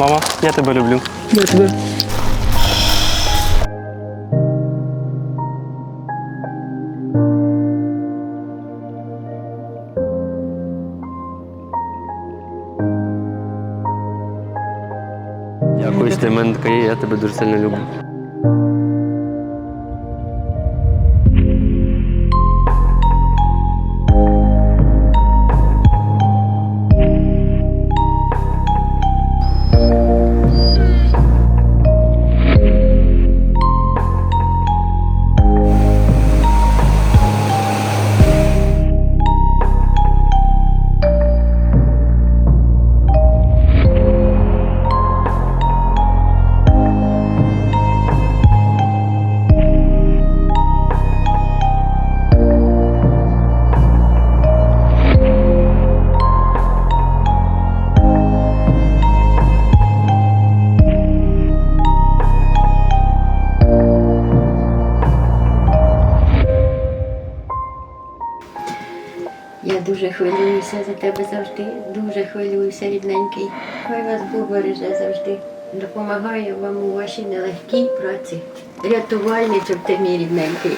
Мама, я тебе люблю. Я тебе. Дякую, що ти в мене така є, я тебе дуже сильно люблю. Я дуже хвилююся за тебе завжди, дуже хвилююся, рідненький. Хай вас Бог береже завжди. Допомагаю вам у вашій нелегкій праці. Рятувальничок ти мій рідненький.